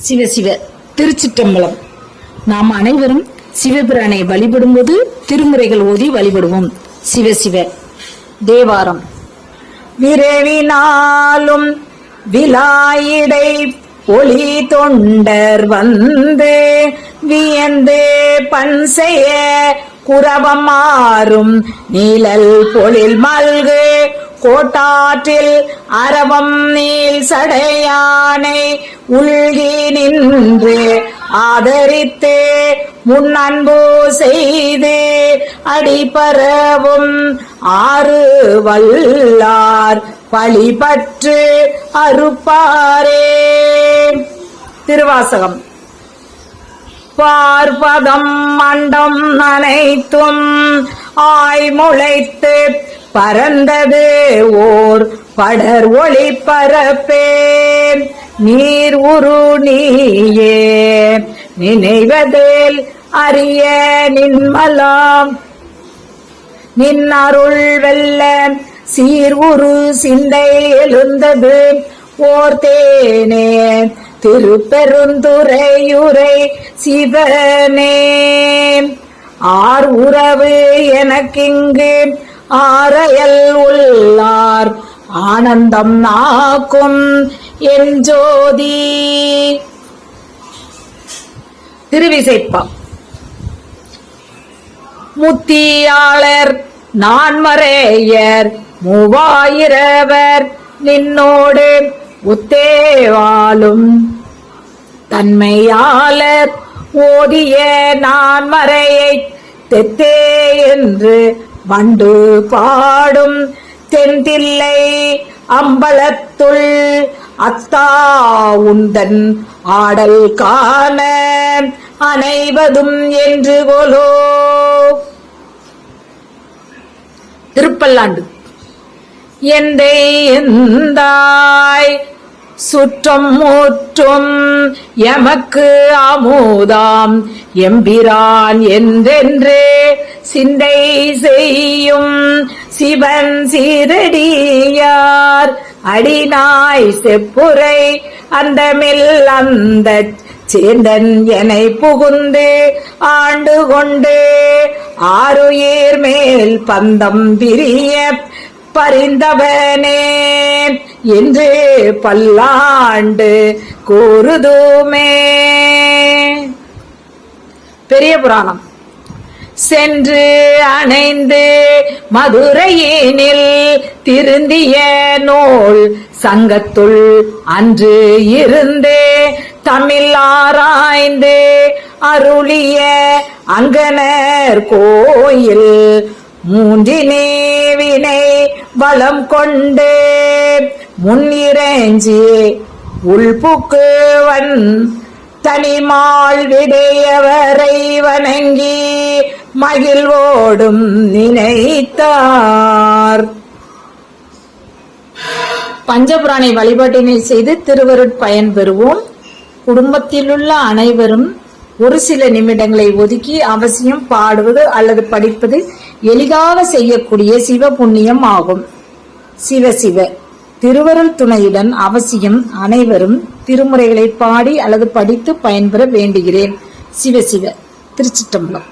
சிவ சிவ திருச்சிற்றம்பலம். நாம் அனைவரும் சிவபிரானை வழிபடும்போது திருமுறைகள் ஓதி வழிபடுவோம். சிவ சிவ தேவாரம். விரைவினாலும் விலாயிடை ஒளி தொண்டர் வந்து வியந்து பண் செய்ய குரவம் மாறும் நீழல் பொழில் மல்கு கோட்டாற்றில் அரவம் நீல் சடையானை உள்கி நின்று ஆதரித்து முன்னன்பு செய்து அடிபரவும் ஆறு வல்லார் பழிபற்று அறுப்பாரே. திருவாசகம். பார்ப்பதம் மண்டம் அனைத்தும் ஆய்முளைத்து பறந்தது ஓர் படர் ஒளி பரப்பே நீர் உரு நீயே நினைவதில் அறிய நின்மலாம். நின் அருள் வெல்ல சீர் உரு சிந்தை எழுந்தது. ஓர் தேனே திருப்பெருந்துறையுரை சிவனே. ஆர் உறவு எனக்கிங்கு ஆரையல் உள்ளார். ஆனந்தம் நாக்கும் என் ஜோதி. திருவிசைப்பா. முத்தியாளர் நான்மரேயர் மூவாயிரவர் நின்னோடு உத்தேவாலும். தன்மையாளர் ஓதிய நான்மறையை தெத்தே என்று வண்டு பாடும் தென்தில்லை அம்பலத்துள் அத்தா உந்தன் ஆடல் காண அனைவதும் என்று கொலோ. திருப்பல்லாண்டு. எந்தை எந்தாய் சுற்றம் முற்றும் எமக்கு அமுதாம் எம்பிரான் என்றென்றே சிந்தை செய்யும் சிவன் சீரடியார். அடிநாய் செப்புரை அந்தமில் அந்த சேந்தன் என புகுந்து ஆண்டு கொண்டு. ஆறுயிர் மேல் பந்தம் பிரிய பரிந்தவனே. என்று பல்லாண்டு கூறுதுமே பெரிய புராணம். சென்று அணைந்து மதுரையினில் திருந்திய நூல் சங்கத்துள் அன்று இருந்து தமிழ் ஆராய்ந்து அருளிய அங்கனர் கோயில் மூன்றினே வினை வளம் கொண்டு முன்னிறஞ்சி உள்புக்குவன் தனிமாள் விடையவரை வணங்கி மகிழ்வோடும் நினைத்தார். பஞ்சபுராணை வழிபாட்டினை செய்து திருவருட்பயன் பெறுவோம். குடும்பத்திலுள்ள அனைவரும் ஒரு சில நிமிடங்களை ஒதுக்கி அவசியம் பாடுவது அல்லது படிப்பது எளிதாக செய்யக்கூடிய சிவ புண்ணியம் ஆகும். சிவ சிவ. திருவருள் துணையுடன் அவசியம் அனைவரும் திருமுறைகளை பாடி அல்லது படித்து பயன்பெற வேண்டுகிறேன். சிவ சிவ. திருச்சிட்டம்பலம்